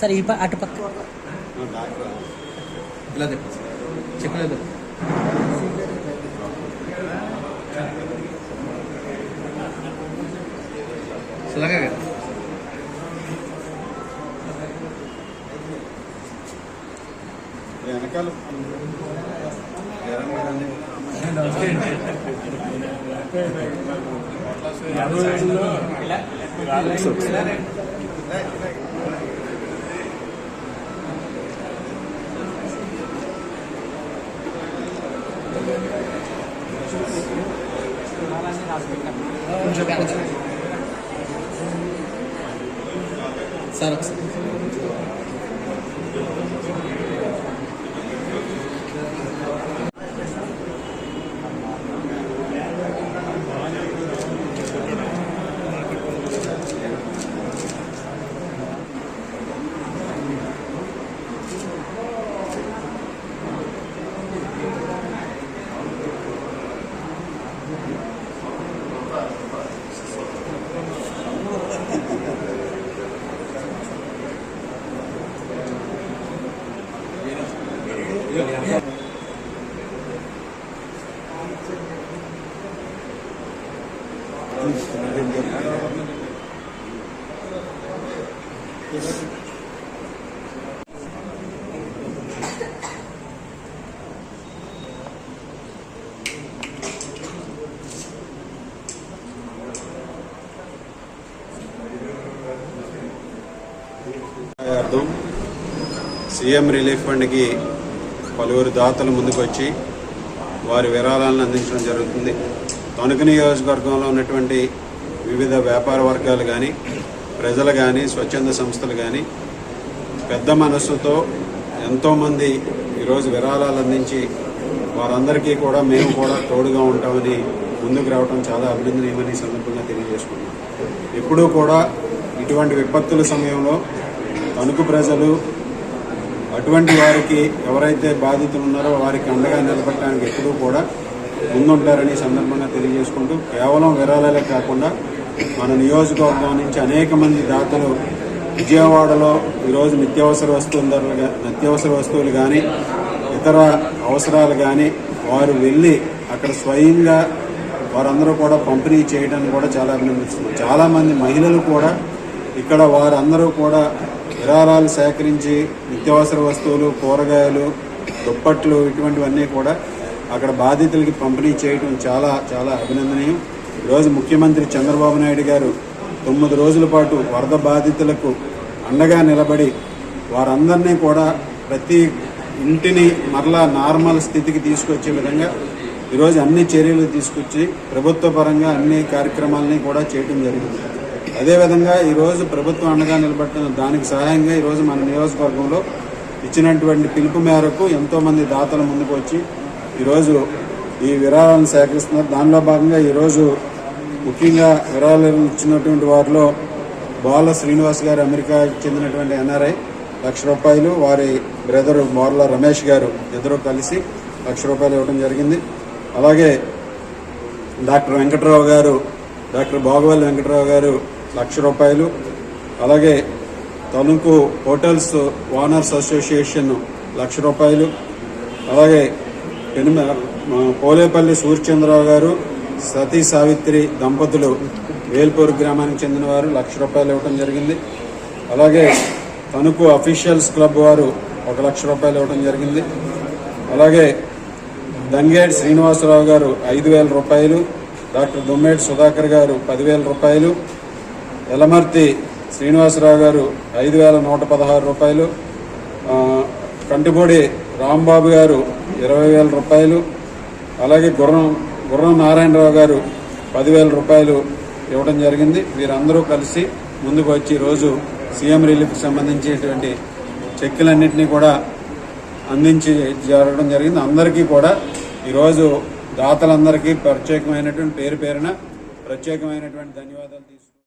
Sir ఈ ప- అటు పక్క. ఇలా చెప్పు. చెప్పలేదు సులగా కదా వెనకాల سارق సీఎం రిలీఫ్ ఫండ్కి పలువురు దాతలు ముందుకు వచ్చి వారి విరాళాలను అందించడం జరుగుతుంది. తణుకు నియోజకవర్గంలో ఉన్నటువంటి వివిధ వ్యాపార వర్గాలు కానీ ప్రజలు కానీ స్వచ్ఛంద సంస్థలు కానీ పెద్ద మనస్సుతో ఎంతోమంది ఈరోజు విరాళాలు అందించి వారందరికీ కూడా మేము కూడా తోడుగా ఉంటామని ముందుకు రావడం చాలా అభినందనీయమని సందర్భంగా తెలియజేసుకున్నాం ఎప్పుడూ కూడా ఇటువంటి విపత్తుల సమయంలో తణుకు ప్రజలు అటువంటి వారికి ఎవరైతే బాధితులు ఉన్నారో వారికి అండగా నిలబడటానికి ఎప్పుడూ కూడా ముందుంటారని సందర్భంగా తెలియజేసుకుంటూ కేవలం విరాళాలే కాకుండా మన నియోజకవర్గం నుంచి అనేక మంది దాతలు విజయవాడలో ఈరోజు నిత్యావసర వస్తువుల ధరలు నిత్యావసర వస్తువులు కానీ ఇతర అవసరాలు కానీ వారు వెళ్ళి అక్కడ స్వయంగా వారందరూ కూడా పంపిణీ చేయడానికి కూడా చాలా అభినందిస్తున్నారు చాలామంది మహిళలు కూడా ఇక్కడ వారందరూ కూడా విరాళాలు సేకరించి నిత్యావసర వస్తువులు కూరగాయలు దుప్పట్లు ఇటువంటివన్నీ కూడా అక్కడ బాధితులకి పంపిణీ చేయడం చాలా చాలా అభినందనీయం. ఈరోజు ముఖ్యమంత్రి చంద్రబాబు నాయుడు గారు తొమ్మిది రోజుల పాటు వరద బాధితులకు అండగా నిలబడి వారందరినీ కూడా ప్రతి ఇంటిని మరలా నార్మల్ స్థితికి తీసుకొచ్చే విధంగా ఈరోజు అన్ని చర్యలు తీసుకొచ్చి ప్రభుత్వ పరంగా అన్ని కార్యక్రమాలని కూడా చేయడం జరిగింది. అదేవిధంగా ఈరోజు ప్రభుత్వం అండగా నిలబడిన దానికి సహాయంగా ఈరోజు మన నియోజకవర్గంలో ఇచ్చినటువంటి పిలుపు మేరకు ఎంతోమంది దాతలు ముందుకు వచ్చి ఈరోజు ఈ విరాళాలను సేకరిస్తున్నారు. దానిలో భాగంగా ఈరోజు ముఖ్యంగా విరాళాలు ఇచ్చినటువంటి వారిలో బాల శ్రీనివాస్ గారు అమెరికాకి చెందినటువంటి ఎన్ఆర్ఐ లక్ష రూపాయలు వారి బ్రదరు మోర్ల రమేష్ గారు ఇద్దరు కలిసి లక్ష రూపాయలు ఇవ్వడం జరిగింది. అలాగే డాక్టర్ వెంకట్రావు గారు డాక్టర్ బాగవల్లి వెంకట్రావు గారు లక్ష రూపాయలు. అలాగే Tanuku hotels owners association lakh రూపాయలు. అలాగే పెనుమ పోలేపల్లి సూర్యచంద్రరావు గారు సతీ సావిత్రి దంపతులు వేల్పూర్ గ్రామానికి చెందిన వారు లక్ష రూపాయలు ఇవ్వడం జరిగింది. అలాగే తణుకు అఫీషియల్స్ క్లబ్ వారు ఒక లక్ష రూపాయలు ఇవ్వడం జరిగింది. అలాగే దంగేడ్ శ్రీనివాసరావు గారు ఐదు వేల రూపాయలు డాక్టర్ దుమ్మేడ్ సుధాకర్ గారు పదివేల రూపాయలు ఎలమర్తి శ్రీనివాసరావు గారు ఐదు వేల నూట పదహారు రూపాయలు కంటిపొడి కంటిపూడి రాంబాబు గారు ఇరవై వేల రూపాయలు అలాగే గుర్రం గుర్రం నారాయణరావు గారు పదివేల రూపాయలు ఇవ్వడం జరిగింది. వీరందరూ కలిసి ముందుకు వచ్చి ఈరోజు సీఎం రిలీఫ్కి సంబంధించినటువంటి చెక్కులన్నింటినీ కూడా అందించి జరగడం జరిగింది. అందరికీ కూడా ఈరోజు దాతలందరికీ ప్రత్యేకమైనటువంటి పేరు పేరున ప్రత్యేకమైనటువంటి ధన్యవాదాలు తీసుకు